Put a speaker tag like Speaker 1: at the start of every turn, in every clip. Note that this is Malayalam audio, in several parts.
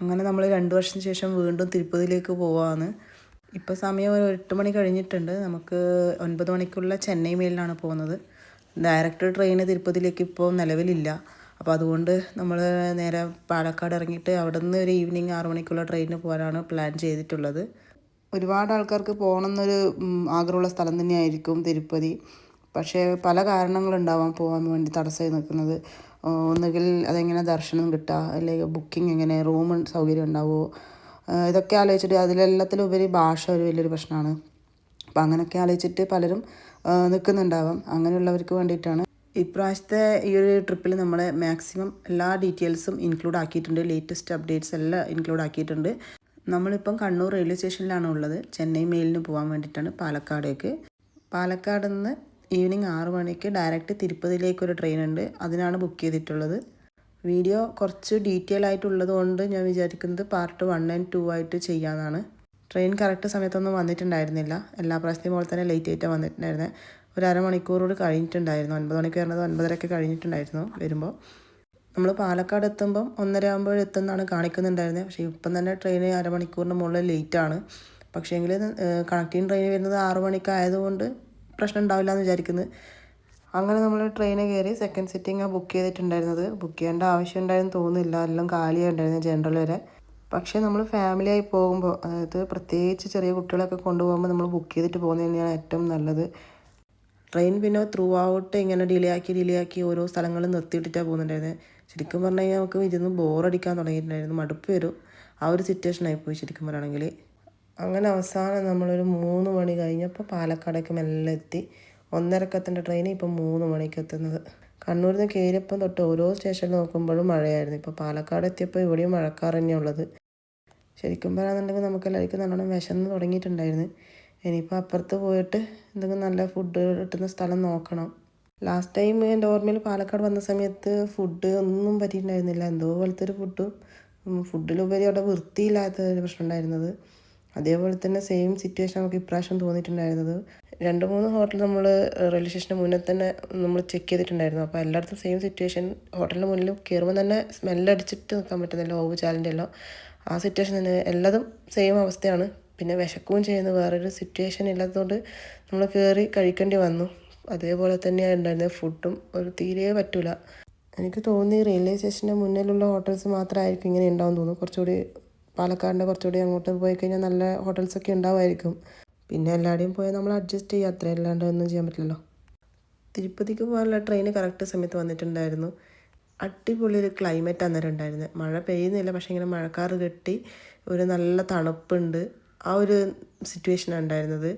Speaker 1: അങ്ങനെ നമ്മൾ രണ്ട് വർഷത്തിന് ശേഷം വീണ്ടും തിരുപ്പതിയിലേക്ക് പോവാണ്. ഇപ്പോൾ സമയം ഒരു എട്ട് മണി കഴിഞ്ഞിട്ടുണ്ട്. നമുക്ക് ഒൻപത് മണിക്കുള്ള ചെന്നൈ മെയിലാണ് പോകുന്നത്. ഡയറക്റ്റ് ട്രെയിൻ തിരുപ്പതിയിലേക്ക് ഇപ്പോൾ നിലവിലില്ല. അപ്പോൾ അതുകൊണ്ട് നമ്മൾ നേരെ പാലക്കാട് ഇറങ്ങിയിട്ട് അവിടെ നിന്ന് ഒരു ഈവനിങ് ആറു മണിക്കുള്ള ട്രെയിനിന് പോകാനാണ് പ്ലാൻ ചെയ്തിട്ടുള്ളത്. ഒരുപാട് ആൾക്കാർക്ക് പോകണമെന്നൊരു എന്നൊരു ആഗ്രഹമുള്ള സ്ഥലം തന്നെയായിരിക്കും തിരുപ്പതി. പക്ഷേ പല കാരണങ്ങളുണ്ടാവാം പോകാൻ വേണ്ടി തടസ്സമായി നിൽക്കുന്നത്. ഒന്നുകിൽ അതെങ്ങനെ ദർശനം കിട്ടുക അല്ലെങ്കിൽ ബുക്കിംഗ് എങ്ങനെ? റൂം സൗകര്യം ഉണ്ടാവുമോ ഇതൊക്കെ ആലോചിച്ചിട്ട് അതിലെല്ലാത്തിലുപരി ഭാഷ ഒരു വലിയൊരു പ്രശ്നമാണ്. അപ്പം അങ്ങനെയൊക്കെ ആലോചിച്ചിട്ട് പലരും നിൽക്കുന്നുണ്ടാവാം. അങ്ങനെയുള്ളവർക്ക് വേണ്ടിയിട്ടാണ്. ഇപ്രാവശ്യത്തെ ഈ ഒരു ട്രിപ്പിൽ നമ്മൾ മാക്സിമം എല്ലാ ഡീറ്റെയിൽസും ഇൻക്ലൂഡ് ആക്കിയിട്ടുണ്ട്. ലേറ്റസ്റ്റ് അപ്ഡേറ്റ്സ് എല്ലാം ഇൻക്ലൂഡ് ആക്കിയിട്ടുണ്ട്. നമ്മളിപ്പം കണ്ണൂർ റെയിൽവേ സ്റ്റേഷനിലാണ് ഉള്ളത്. ചെന്നൈ മെയിലിന് പോകാൻ വേണ്ടിയിട്ടാണ് പാലക്കാടേക്ക്. പാലക്കാട് നിന്ന് ഈവനിങ് ആറ് മണിക്ക് ഡയറക്റ്റ് തിരുപ്പതിയിലേക്ക് ഒരു ട്രെയിൻ ഉണ്ട് അതിനാണ് ബുക്ക് ചെയ്തിട്ടുള്ളത്. വീഡിയോ കുറച്ച് ഡീറ്റെയിൽ ആയിട്ടുള്ളത് കൊണ്ട് ഞാൻ വിചാരിക്കുന്നത് പാർട്ട് വൺ ആൻഡ് ടു ആയിട്ട് ചെയ്യാമെന്നാണ് ട്രെയിൻ കറക്റ്റ് സമയത്തൊന്നും വന്നിട്ടുണ്ടായിരുന്നില്ല. എല്ലാ പ്രാവശ്യത്തെയും പോലെ തന്നെ ലേറ്റ് ആയിട്ടാണ് വന്നിട്ടുണ്ടായിരുന്നത് ഒരു അരമണിക്കൂറോട് കഴിഞ്ഞിട്ടുണ്ടായിരുന്നു. ഒൻപത് മണിക്ക് വരുന്നത് ഒൻപതരക്ക് കഴിഞ്ഞിട്ടുണ്ടായിരുന്നു വരുമ്പോൾ. നമ്മൾ പാലക്കാട് എത്തുമ്പം ഒന്നര ആകുമ്പോഴെത്തുന്നാണ് കാണിക്കുന്നുണ്ടായിരുന്നത് പക്ഷേ ഇപ്പം തന്നെ ട്രെയിൻ അരമണിക്കൂറിന് മുകളിൽ ലേറ്റാണ് പക്ഷേ എങ്കിൽ കണക്റ്റിംഗ് ട്രെയിൻ വരുന്നത് ആറു മണിക്കായതുകൊണ്ട് പ്രശ്നം ഉണ്ടാവില്ല എന്ന് വിചാരിക്കുന്നത് അങ്ങനെ നമ്മൾ ട്രെയിനിൽ കയറി സെക്കൻഡ് സിറ്റിംഗ് ബുക്ക് ചെയ്തിട്ടുണ്ടായിരുന്നത്. ബുക്ക് ചെയ്യേണ്ട ആവശ്യം ഉണ്ടായിരുന്നു തോന്നുന്നില്ല. എല്ലാം കാലിയായിട്ടുണ്ടായിരുന്നു ജനറൽ വരെ. പക്ഷേ നമ്മൾ ഫാമിലിയായി പോകുമ്പോൾ അതായത് പ്രത്യേകിച്ച് ചെറിയ കുട്ടികളൊക്കെ കൊണ്ടുപോകുമ്പോൾ നമ്മൾ ബുക്ക് ചെയ്തിട്ട് പോകുന്നത് തന്നെയാണ് ഏറ്റവും നല്ലത്. ട്രെയിൻ പിന്നെ ത്രൂ ഔട്ട് ഇങ്ങനെ ഡിലേ ആക്കി ഡിലേ ആക്കി ഓരോ സ്ഥലങ്ങളും നിർത്തിയിട്ടിട്ടാണ് പോകുന്നുണ്ടായിരുന്നത് ശരിക്കും പറഞ്ഞു കഴിഞ്ഞാൽ നമുക്ക് ബോർ അടിക്കാൻ തുടങ്ങിയിട്ടുണ്ടായിരുന്നു. മടുപ്പ് വരും. ആ ഒരു സിറ്റുവേഷൻ ആയിപ്പോയി ശരിക്കും പറയുകയാണെങ്കിൽ അങ്ങനെ അവസാനം നമ്മളൊരു മൂന്ന് മണി കഴിഞ്ഞപ്പോൾ പാലക്കാടേക്ക് മെല്ലെ എത്തി. ഒന്നരക്കെത്തേണ്ട ട്രെയിൻ ഇപ്പം മൂന്ന് മണിക്ക് എത്തുന്നത്. കണ്ണൂരിൽ നിന്ന് കയറിയപ്പം തൊട്ട് ഓരോ സ്റ്റേഷനിൽ നോക്കുമ്പോഴും മഴയായിരുന്നു. ഇപ്പോൾ പാലക്കാട് എത്തിയപ്പോൾ ഇവിടെയും മഴക്കാർ തന്നെയുള്ളത് ശരിക്കും പറയാന്നുണ്ടെങ്കിൽ നമുക്ക് എല്ലാവർക്കും നല്ലോണം വിശന്ന് തുടങ്ങിയിട്ടുണ്ടായിരുന്നു. ഇനിയിപ്പോൾ അപ്പുറത്ത് പോയിട്ട് എന്തെങ്കിലും നല്ല ഫുഡ് കിട്ടുന്ന സ്ഥലം നോക്കണം. ലാസ്റ്റ് ടൈം എന്റെ ഓർമ്മയിൽ പാലക്കാട് വന്ന സമയത്ത് ഫുഡ് ഒന്നും പറ്റിയിട്ടുണ്ടായിരുന്നില്ല. എന്തോ പോലത്തെ ഒരു ഫുഡും ഫുഡിലുപരി അവിടെ വൃത്തിയില്ലാത്ത ഒരു പ്രശ്നം ഉണ്ടായിരുന്നത്. അതേപോലെ തന്നെ സെയിം സിറ്റുവേഷൻ നമുക്ക് ഇപ്രാവശ്യം തോന്നിയിട്ടുണ്ടായിരുന്നത്. രണ്ട് മൂന്ന് ഹോട്ടൽ നമ്മൾ റെയിൽവേ സ്റ്റേഷന് മുന്നേ തന്നെ നമ്മൾ ചെക്ക് ചെയ്തിട്ടുണ്ടായിരുന്നു. അപ്പോൾ എല്ലായിടത്തും സെയിം സിറ്റുവേഷൻ ഹോട്ടലിന് മുന്നിൽ കയറുമ്പോൾ തന്നെ സ്മെല്ലടിച്ചിട്ട് നിൽക്കാൻ പറ്റുന്നില്ല ഓവ് ചാലിന്റെ എല്ലാം. ആ സിറ്റുവേഷൻ തന്നെ. എല്ലാതും സെയിം അവസ്ഥയാണ്. പിന്നെ വിശക്കുകയും ചെയ്യുന്ന. വേറൊരു സിറ്റുവേഷൻ ഇല്ലാത്തതുകൊണ്ട് നമ്മൾ കയറി കഴിക്കേണ്ടി വന്നു. അതേപോലെ തന്നെയാണ് ഉണ്ടായിരുന്നത് ഫുഡും ഒരു തീരെ പറ്റില്ല എനിക്ക് തോന്നി റെയിൽവേ സ്റ്റേഷന്റെ മുന്നിലുള്ള ഹോട്ടൽസ് മാത്രമായിരിക്കും ഇങ്ങനെ ഉണ്ടാവും തോന്നുന്നു. കുറച്ചുകൂടി പാലക്കാടിന്റെ കുറച്ചുകൂടി അങ്ങോട്ട് പോയി കഴിഞ്ഞാൽ നല്ല ഹോട്ടൽസൊക്കെ ഉണ്ടാവുമായിരിക്കും. പിന്നെ എല്ലാവരുടെയും പോയാൽ നമ്മൾ അഡ്ജസ്റ്റ് ചെയ്യുക. അത്ര അല്ലാണ്ട് ഒന്നും ചെയ്യാൻ പറ്റില്ലല്ലോ. തിരുപ്പതിക്ക് പോകാനുള്ള ട്രെയിൻ കറക്റ്റ് സമയത്ത് വന്നിട്ടുണ്ടായിരുന്നു. അടിപൊളി ഒരു ക്ലൈമറ്റ് അന്നേരം ഉണ്ടായിരുന്നത് മഴ പെയ്യുന്നില്ല പക്ഷേ ഇങ്ങനെ മഴക്കാറ് കെട്ടി ഒരു നല്ല തണുപ്പുണ്ട്. ആ ഒരു സിറ്റുവേഷനാണ് ഉണ്ടായിരുന്നത്.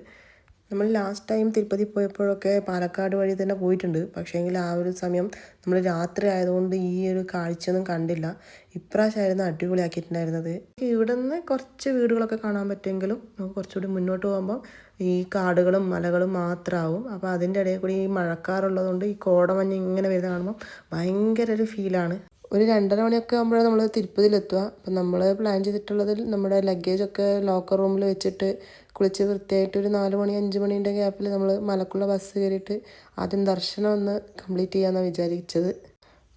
Speaker 1: നമ്മൾ ലാസ്റ്റ് ടൈം തിരുപ്പതി പോയപ്പോഴൊക്കെ പാലക്കാട് വഴി തന്നെ പോയിട്ടുണ്ട്. പക്ഷേങ്കിൽ ആ ഒരു സമയം നമ്മൾ രാത്രി ആയതുകൊണ്ട് ഈ ഒരു കാഴ്ചയൊന്നും കണ്ടില്ല. ഇപ്രാവശ്യമായിരുന്നു അടിപൊളിയാക്കിയിട്ടുണ്ടായിരുന്നത്. ഇവിടെ നിന്ന് കുറച്ച് വീടുകളൊക്കെ കാണാൻ പറ്റുമെങ്കിലും നമുക്ക് കുറച്ചുകൂടി മുന്നോട്ട് പോകുമ്പോൾ ഈ കാടുകളും മലകളും മാത്രമാവും. അപ്പോൾ അതിന്റെ ഇടയിൽ കൂടി ഈ മഴക്കാറുള്ളതുകൊണ്ട് ഈ കോടമഞ്ഞ് ഇങ്ങനെ വരുന്ന കാണുമ്പോൾ ഭയങ്കര ഒരു ഫീലാണ് ഒരു രണ്ടര മണിയൊക്കെ ആകുമ്പോഴാണ് നമ്മൾ തിരുപ്പതിയിലെത്തുക. അപ്പം നമ്മൾ പ്ലാൻ ചെയ്തിട്ടുള്ളതിൽ നമ്മുടെ ലഗേജൊക്കെ ലോക്കർ റൂമിൽ വെച്ചിട്ട് കുളിച്ച് വൃത്തിയായിട്ട് ഒരു നാല് മണി അഞ്ച് മണീന്റെ ഗ്യാപ്പിൽ നമ്മൾ മലക്കുള്ള ബസ് കയറിയിട്ട് ആദ്യം ദർശനം ഒന്ന് കംപ്ലീറ്റ് ചെയ്യാമെന്നാണ് വിചാരിച്ചത്.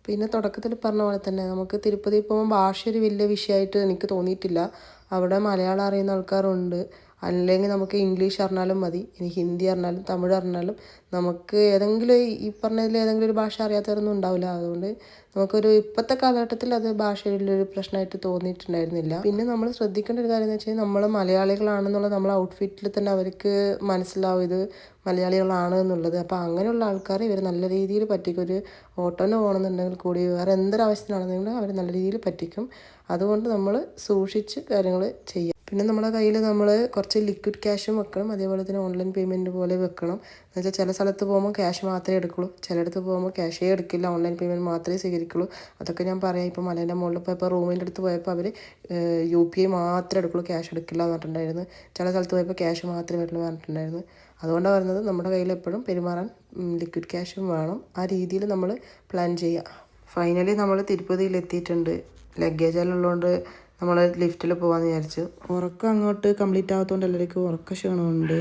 Speaker 1: പിന്നെ തുടക്കത്തിൽ പറഞ്ഞ പോലെ തന്നെ നമുക്ക് തിരുപ്പതി പോകുമ്പോൾ ഭാഷ ഒരു വലിയ വിഷയമായിട്ട് എനിക്ക് തോന്നിയിട്ടില്ല. അവിടെ മലയാളം അറിയുന്ന ആൾക്കാരുണ്ട്. അല്ലെങ്കിൽ നമുക്ക് ഇംഗ്ലീഷ് അറിഞ്ഞാലും മതി ഇനി ഹിന്ദി അറിഞ്ഞാലും തമിഴ് അറിഞ്ഞാലും നമുക്ക് ഏതെങ്കിലും ഈ പറഞ്ഞതിൽ ഏതെങ്കിലും ഒരു ഭാഷ അറിയാത്തവരൊന്നും ഉണ്ടാവില്ല. അതുകൊണ്ട് നമുക്കൊരു ഇപ്പോഴത്തെ കാലഘട്ടത്തിൽ അത് ഭാഷയിലൊരു പ്രശ്നമായിട്ട് തോന്നിയിട്ടുണ്ടായിരുന്നില്ല. പിന്നെ നമ്മൾ ശ്രദ്ധിക്കേണ്ട ഒരു കാര്യം എന്ന് വെച്ചാൽ നമ്മൾ മലയാളികളാണെന്നുള്ള നമ്മൾ ഔട്ട്ഫിറ്റിൽ തന്നെ അവർക്ക് മനസ്സിലാവും ഇത് മലയാളികളാണ് എന്നുള്ളത്. അപ്പോൾ അങ്ങനെയുള്ള ആൾക്കാർ ഇവർ നല്ല രീതിയിൽ പറ്റിക്കും. ഒരു ഓട്ടോന് പോകണമെന്നുണ്ടെങ്കിൽ കൂടി വേറെ എന്തൊരാവശ്യത്തിനാണെന്നുണ്ടെങ്കിലും അവർ നല്ല രീതിയിൽ പറ്റിക്കും. അതുകൊണ്ട് നമ്മൾ സൂക്ഷിച്ച് കാര്യങ്ങൾ ചെയ്യുക പിന്നെ നമ്മുടെ കയ്യിൽ നമ്മൾ കുറച്ച് ലിക്വിഡ് ക്യാഷും വെക്കണം. അതേപോലെ തന്നെ ഓൺലൈൻ പേയ്മെന്റ് പോലെ വെക്കണം. എന്ന് വെച്ചാൽ ചില സ്ഥലത്ത് പോകുമ്പോൾ ക്യാഷ് മാത്രമേ എടുക്കുള്ളൂ. ചിലയിടത്ത് പോകുമ്പോൾ ക്യാഷേ എടുക്കില്ല. ഓൺലൈൻ പേയ്മെന്റ് മാത്രമേ സ്വീകരിക്കുള്ളൂ. അതൊക്കെ ഞാൻ പറയാം. ഇപ്പോൾ മലേന്റെ മുകളിൽ പോയപ്പോൾ റൂമിന്റെ അടുത്ത് പോയപ്പോൾ അവർ യു പി ഐ മാത്രമേ എടുക്കുള്ളൂ ക്യാഷ് എടുക്കില്ല എന്ന് പറഞ്ഞിട്ടുണ്ടായിരുന്നു. ചില സ്ഥലത്ത് പോയപ്പോൾ ക്യാഷ് മാത്രമേ വരുള്ളൂ പറഞ്ഞിട്ടുണ്ടായിരുന്നു. അതുകൊണ്ടാണ് പറയുന്നത് നമ്മുടെ കയ്യിൽ എപ്പോഴും പെരുമാറാൻ ലിക്വിഡ് ക്യാഷും വേണം. ആ രീതിയിൽ നമ്മൾ പ്ലാൻ ചെയ്യുക ഫൈനലി നമ്മൾ തിരുപ്പതിയിൽ എത്തിയിട്ടുണ്ട് ലഗേജ് എല്ലാം ഉള്ളതുകൊണ്ട് നമ്മൾ ലിഫ്റ്റിൽ പോകാമെന്ന് വിചാരിച്ചു. ഉറക്കം അങ്ങോട്ട് കംപ്ലീറ്റ് ആകാത്തതുകൊണ്ട് എല്ലാവർക്കും ഉറക്ക ക്ഷീണമുണ്ട്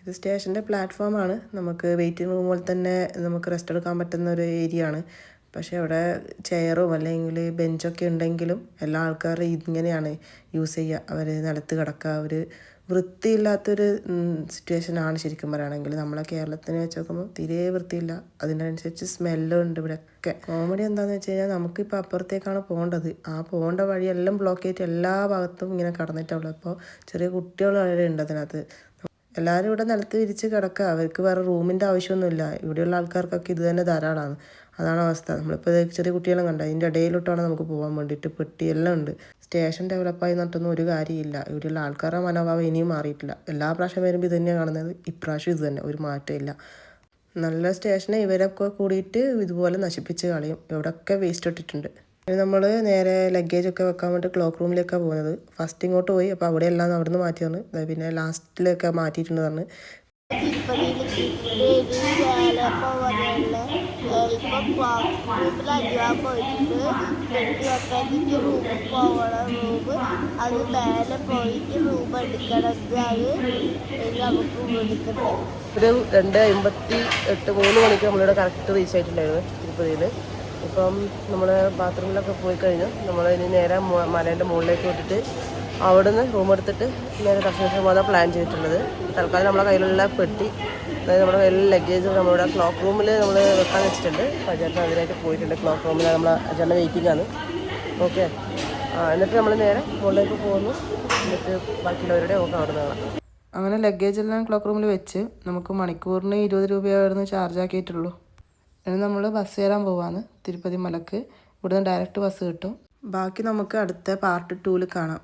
Speaker 1: ഇത് സ്റ്റേഷന്റെ പ്ലാറ്റ്ഫോമാണ് നമുക്ക് വെയിറ്റിംഗ് റൂം പോലെ തന്നെ നമുക്ക് റെസ്റ്റ് എടുക്കാൻ പറ്റുന്ന ഒരു ഏരിയ ആണ്. പക്ഷേ അവിടെ ചെയറും അല്ലെങ്കിൽ ബെഞ്ചൊക്കെ ഉണ്ടെങ്കിലും എല്ലാ ആൾക്കാരും ഇങ്ങനെയാണ് യൂസ് ചെയ്യുക. അവർ നിലത്ത് കിടക്കുക അവർ വൃത്തിയില്ലാത്തൊരു സിറ്റുവേഷനാണ് ശരിക്കും പറയുകയാണെങ്കിൽ നമ്മളെ കേരളത്തിനെ വെച്ച് നോക്കുമ്പോൾ തീരെ വൃത്തിയില്ല. അതിനനുസരിച്ച് സ്മെല്ലും ഉണ്ട് ഇവിടെയൊക്കെ. കോമഡി എന്താണെന്ന് വെച്ച് കഴിഞ്ഞാൽ നമുക്കിപ്പോൾ അപ്പുറത്തേക്കാണ് പോകേണ്ടത്. ആ പോകേണ്ട വഴിയെല്ലാം ബ്ലോക്ക് ചെയ്തിട്ട് എല്ലാ ഭാഗത്തും ഇങ്ങനെ കടന്നിട്ടുള്ളൂ അപ്പോൾ ചെറിയ കുട്ടികൾ വരെ ഉണ്ട് അതിനകത്ത്. എല്ലാവരും ഇവിടെ നിലത്ത് വിരിച്ച് കിടക്കുക അവർക്ക് വേറെ റൂമിന്റെ ആവശ്യമൊന്നുമില്ല. ഇവിടെയുള്ള ആൾക്കാർക്കൊക്കെ ഇത് തന്നെ ധാരാളമാണ് അതാണ് അവസ്ഥ. നമ്മളിപ്പോൾ ചെറിയ കുട്ടികളെ കണ്ട? അതിന്റെ ഇടയിലോട്ടാണ് നമുക്ക് പോകാൻ വേണ്ടിയിട്ട് പെട്ടിയെല്ലാം ഉണ്ട്. സ്റ്റേഷൻ ഡെവലപ്പായി നടത്തുന്ന ഒരു കാര്യമില്ല. ഇവിടെയുള്ള ആൾക്കാരുടെ മനോഭാവം ഇനിയും മാറിയിട്ടില്ല. എല്ലാ പ്രാവശ്യം വരുമ്പോൾ ഇത് തന്നെയാണ് കാണുന്നത്. ഇപ്രാവശ്യം ഇത് തന്നെ. ഒരു മാറ്റമില്ല നല്ല സ്റ്റേഷനെ ഇവരൊക്കെ കൂടിയിട്ട് ഇതുപോലെ നശിപ്പിച്ച് കളയും. ഇവിടെയൊക്കെ വേസ്റ്റ് ഇട്ടിട്ടുണ്ട്. നമ്മൾ നേരെ ലഗേജ് ഒക്കെ വെക്കാൻ വേണ്ടി ക്ലോക്ക് റൂമിലേക്കാണ് പോകുന്നത്. ഫസ്റ്റ് ഇങ്ങോട്ട് പോയി. അപ്പോൾ അവിടെ എല്ലാം അവിടെ നിന്ന് മാറ്റിയാണ് പിന്നെ ലാസ്റ്റിലൊക്കെ മാറ്റിയിട്ടുണ്ട്
Speaker 2: അത് മേലെ പോയിട്ട് റൂം എടുക്കണം അത് നമുക്ക് എടുക്കട്ടെ
Speaker 3: ഒരു രണ്ട് അമ്പത്തി എട്ട് മൂന്ന് മണിക്ക് നമ്മളിവിടെ കറക്റ്റ് റീച്ച് ആയിട്ടുണ്ടായിരുന്നു തിരുപ്പതിയിൽ ഇപ്പം നമ്മൾ ബാത്റൂമിലൊക്കെ പോയി കഴിഞ്ഞു. നമ്മൾ ഇനി നേരെ മലേന്റെ മുകളിലേക്ക് വിട്ടിട്ട് അവിടുന്ന് റൂം എടുത്തിട്ട് നേരെ ദർശനത്തിന് പോകാൻ പ്ലാൻ ചെയ്തിട്ടുള്ളത്. തൽക്കാലം നമ്മുടെ കയ്യിലുള്ള പെട്ടി അതായത് നമ്മുടെ കയ്യിലുള്ള ലഗേജ് നമ്മുടെ ക്ലോക്ക് റൂമിൽ നമ്മൾ വെക്കാൻ വെച്ചിട്ടുണ്ട്. അജേട്ടൻ അതിലേക്ക് പോയിട്ടുണ്ട് ക്ലോക്ക് റൂമിൽ നമ്മൾ അജേട്ടൻ വെയിറ്റിംഗ് ആണ്. ഓക്കെ എന്നിട്ട് നമ്മൾ നേരെ മുകളിലേക്ക് പോകുന്നു. എന്നിട്ട് ബാക്കിയുള്ളവരുടെ ഒക്കെ അവിടെ നിന്ന്
Speaker 1: അങ്ങനെ ലഗേജ് എല്ലാം ക്ലോക്ക് റൂമിൽ വെച്ച് നമുക്ക് മണിക്കൂറിന് ഇരുപത് രൂപയായിരുന്നു ചാർജ് ആക്കിയിട്ടുള്ളൂ. ഇനി നമ്മൾ ബസ് കയറാൻ പോവാണ്. തിരുപ്പതി മലക്ക്. ഇവിടുന്ന് ഡയറക്റ്റ് ബസ് കിട്ടും. ബാക്കി നമുക്ക് അടുത്ത പാർട്ട് ടൂവിൽ കാണാം.